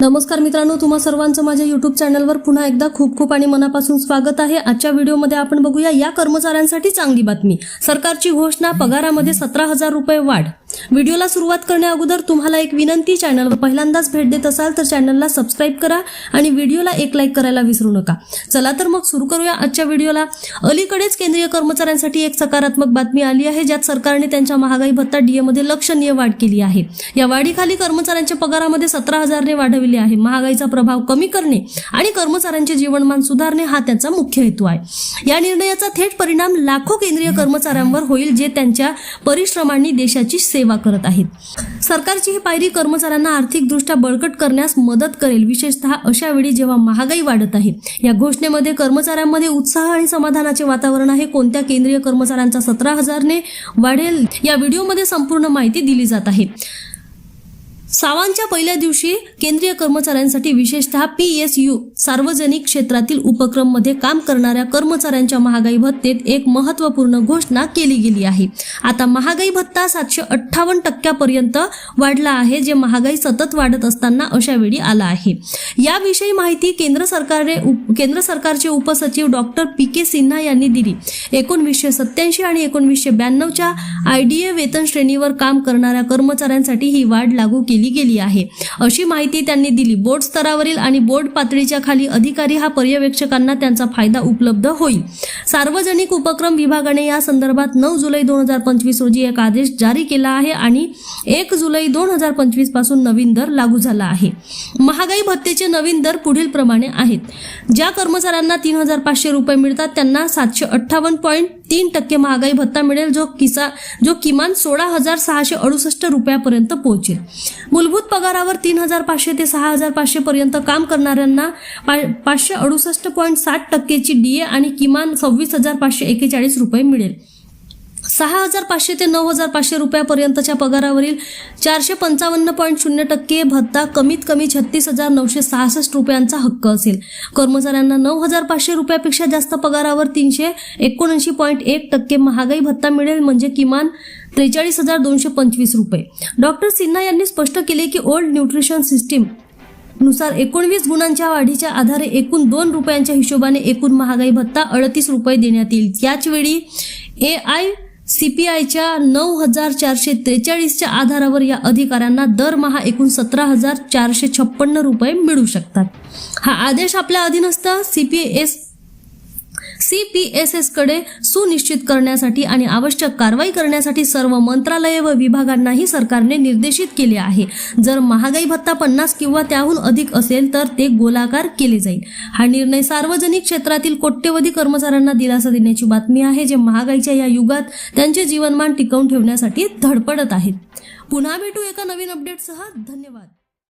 नमस्कार मित्रांनो तुम्हा सर्वांचं माझ्या युट्यूब चॅनलवर पुन्हा एकदा खूप खूप आणि मनापासून स्वागत आहे. आजच्या व्हिडिओमध्ये आपण बघूया या कर्मचाऱ्यांसाठी चांगली बातमी. सरकारची घोषणा पगारामध्ये सतरा हजार रुपये वाढ. व्हिडिओला सुरुवात करण्या अगोदर तुम्हाला एक विनंती चॅनलवर पहिल्यांदाच भेट देत असाल तर चॅनलला सबस्क्राईब करा आणि व्हिडिओला एक लाईक करायला विसरू नका. चला तर मग सुरू करूया आजच्या व्हिडिओला. अलीकडेच केंद्रीय कर्मचाऱ्यांसाठी एक सकारात्मक बातमी आली आहे ज्यात सरकारने त्यांच्या महागाई भत्ता डीएमध्ये लक्षणीय वाढ केली आहे. या वाढीखाली कर्मचाऱ्यांच्या पगारामध्ये सतरा हजारने वाढविले आहे. महागाईचा प्रभाव कमी करणे आणि कर्मचाऱ्यांचे जीवनमान सुधारणे हा त्याचा मुख्य हेतू आहे. या निर्णयाचा थेट परिणाम लाखो केंद्रीय कर्मचाऱ्यांवर होईल जे त्यांच्या परिश्रमांनी देशाची सेवा करत आहेत. सरकारची ही पायरी कर्मचाऱ्यांना आर्थिकदृष्ट्या बळकट करण्यास मदत करेल विशेषतः अशा वेळी जेव्हा महागाई वाढत आहे. या घोषणेमध्ये कर्मचाऱ्यांमध्ये उत्साह आणि समाधानाचे वातावरण आहे. कोणत्या केंद्रीय कर्मचाऱ्यांचा सतरा हजारने वाढेल या व्हिडिओमध्ये संपूर्ण माहिती दिली जात आहे. सावांच्या पहिल्या दिवशी केंद्रीय कर्मचाऱ्यांसाठी विशेषतः पी एस यू सार्वजनिक क्षेत्रातील उपक्रममध्ये काम करणाऱ्या कर्मचाऱ्यांच्या महागाई भत्तेत एक महत्त्वपूर्ण घोषणा केली गेली आहे. आता महागाई भत्ता सातशे अठ्ठावन्न टक्क्यापर्यंत वाढला आहे जे महागाई सतत वाढत असताना अशा वेळी आला आहे. याविषयी माहिती केंद्र सरकारने उप- केंद्र सरकारचे उपसचिव डॉक्टर पी के सिन्हा यांनी दिली. एकोणवीसशे सत्याऐंशी आणि एकोणवीसशे ब्याण्णवच्या आय डी ए वेतन श्रेणीवर काम करणाऱ्या कर्मचाऱ्यांसाठी ही वाढ लागू केली गेली आहे. अशी माहिती त्यांनी दिली. बोर्ड स्तरावरील आणि बोर्ड पातळीच्या खाली अधिकारी हा पर्यवेक्षकांना त्यांचा फायदा उपलब्ध होईल. सार्वजनिक उपक्रम विभागाने या संदर्भात नऊ जुलै दोन हजार पंचवीस रोजी एक आदेश जारी केला आहे आणि एक जुलै दोन हजार पंचवीसपासून नवीन दर लागू झाला आहे. महागाई भत्तेचे नवीन दर पुढील प्रमाणे आहेत. ज्या कर्मचाऱ्यांना तीन हजार पाचशे रुपये मिळतात त्यांना सातशे अठ्ठावन्न पॉईंट तीन टक्के महागाई भत्ता मिळेल जो किसा जो किमान सोळा हजार सहाशे अडुसष्ट रुपयापर्यंत पोहोचेल. मूलभूत पगारावर तीन हजार पाचशे ते सहा हजार पाचशे पर्यंत काम करणाऱ्यांना पा- पाचशे अडुसष्ट पॉईंट साठ टक्केची डीए आणि किमान सव्वीस हजार पाचशे एकेचाळीस रुपये मिळेल. सहा हजार पाचशे ते नऊ हजार पाचशे रुपयापर्यंतच्या पगारावरील चारशे पंचावन्न पॉईंट शून्य टक्के भत्ता कमीत कमी छत्तीस हजार नऊशे सहासष्ट रुपयांचा हक्क असेल. कर्मचाऱ्यांना नऊ हजार पाचशे रुपयापेक्षा जास्त पगारावर तीनशे एकोणऐंशी पॉईंट एक टक्के महागाई भत्ता मिळेल म्हणजे किमान त्रेचाळीस हजार दोनशे पंचवीस रुपये. डॉक्टर सिन्हा यांनी स्पष्ट केले की ओल्ड न्यूट्रिशन सिस्टीमनुसार एकोणवीस गुणांच्या वाढीच्या आधारे एकूण दोन रुपयांच्या हिशोबाने एकूण महागाई भत्ता अडतीस रुपये देण्यात येईल. त्याचवेळी ए आय सीपीआयच्या नऊ हजार चारशे त्रेचाळीसच्या आधारावर या अधिकाऱ्यांना दरमहा एकूण सतरा हजार चारशे छप्पन्न रुपये मिळू शकतात. हा आदेश आपल्या अधीनस्थ सीपीएस सीपीएसएसकडे सुनिश्चित करण्यासाठी आणि आवश्यक कारवाई करण्यासाठी सर्व मंत्रालये व विभागांनाही सरकारने निर्देशित केले आहे. जर महागाई भत्ता पन्नास किंवा त्याहून अधिक असेल तर ते गोलाकार केले जाईल. हा निर्णय सार्वजनिक क्षेत्रातील कोट्यवधी कर्मचाऱ्यांना दिलासा देण्याची बातमी आहे जे महागाईच्या या युगात त्यांचे जीवनमान टिकवून ठेवण्यासाठी धडपडत आहेत. पुन्हा भेटू एका नवीन अपडेटसह धन्यवाद.